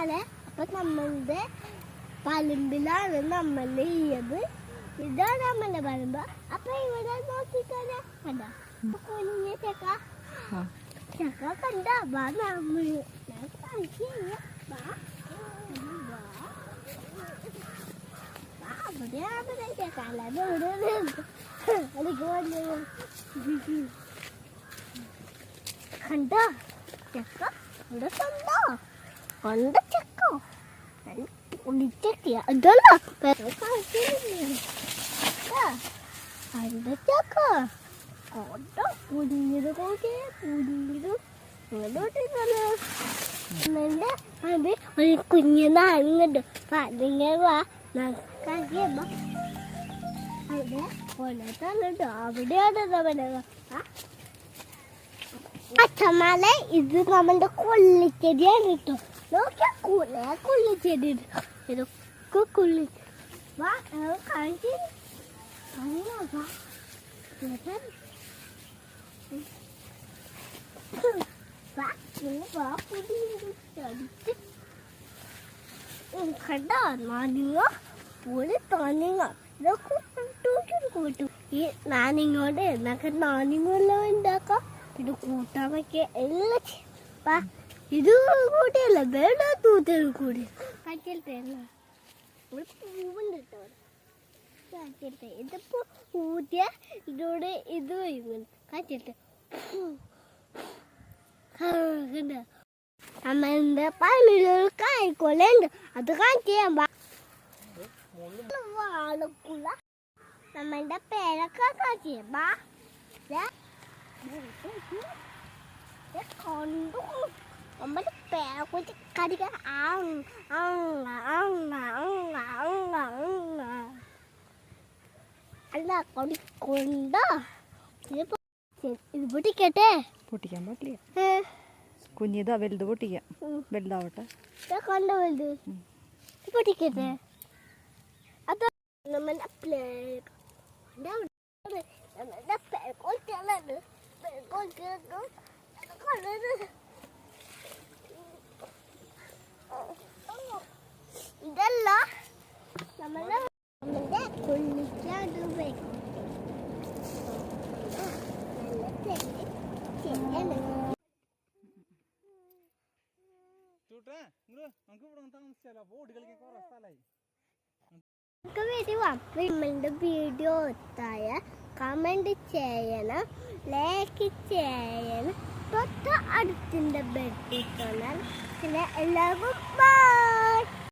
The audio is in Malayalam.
നാളെ അപ്പൊ നമ്മളുടെ പലമ്പിലാണ് നമ്മൾ ചെയ്യത് ഇതാണ് നമ്മളുടെ പലമ്പ്. അപ്പൊ ഇവിടെ നോക്കിക്കാണ് കണ്ട? കുഞ്ഞ ചക്ക. ചക്ക കണ്ട? വാ നമ്മൾ കണ്ടോ? ചക്ക ഇവിടെ കണ്ടോ? കണ്ട ചക്ക. ഒളിച്ചക്കിയ അതല്ല വേറെ കാണിച്ചില്ല. ആ, കണ്ട ചക്ക. കണ്ടോ കുഞ്ഞിത് നോക്കി കുഞ്ഞിത് ഇങ്ങോട്ടിരുന്നല്ലോ എന്നെ അത് ഒരു കുഞ്ഞു നാങ്ങുണ്ട് അതിങ്ങനെ വാ നമുക്കാക്കിയപ്പോ അവിടെ കൊല്ലത്തല്ലോ അവിടെയാണ് നമ്മുടെ ആ. ഇത് നമ്മളുടെ കൊള്ളിച്ചെടിയാണ് കേട്ടോ. നോക്കിയാ കുറെ കൊള്ളിച്ചെടി ഇതൊക്കെ കൊള്ളി വാ അത് കാണിച്ചു അങ്ങനെ വാ ഇവിടെ. വാ ഇങ്ങനെ വാ പൊടി അടിച്ച് കണ്ടോ നാനിങ്ങ പൊളി താനിങ്ങ ഇതൊക്കെ തൂക്കി കൂട്ടും ഈ നാനിങ്ങോട് എന്നൊക്കെ നാനിങ്ങെല്ലാം ഉണ്ടാക്കാം പിന്നെ കൂട്ടാനൊക്കെ എല്ലാം ചെയ്യും. ഇത് കൂട്ടിയല്ല വേണ്ട തൂത്തിൽ കൂടി. കാറ്റിലത്തെ ഇതിപ്പോ ഊതിയ ഇതോടെ ഇത് വരും കാറ്റിലത്തെ കണ്ട നമ്മളുടെ പള്ളിയിൽ കായ്ക്കൊല്ലുണ്ട് അത് കാണിച്ചു വാളക്കുള്ള നമ്മളുടെ പേരൊക്കെ കാറ്റിയാ കണ്ടു ആങ് ആങ് ആങ് അല്ല കൊണ്ടോ? ഇതിപ്പോ ഇത് പൊട്ടിക്കട്ടെ? പൊട്ടിക്കാൻ ഏ? കുഞ്ഞിതാ വലുത് പൊട്ടിക്കാം. വലുതാവട്ടെ. കണ്ട വലുത്. പൊട്ടിക്കട്ടെ? അത് നമ്മുടെ പ്ലേ നമ്മുടെ കളിക്കാൻ സ്ഥലമായി നമുക്ക് വേണ്ടി നമ്മളുടെ വീഡിയോ ഒത്തായ കമന്റ് ചെയ്യണം ലൈക്ക് ചെയ്യണം. തൊട്ട് അടുത്തിന്റെ ബെഡ് പിന്നെ എല്ലാവർക്കും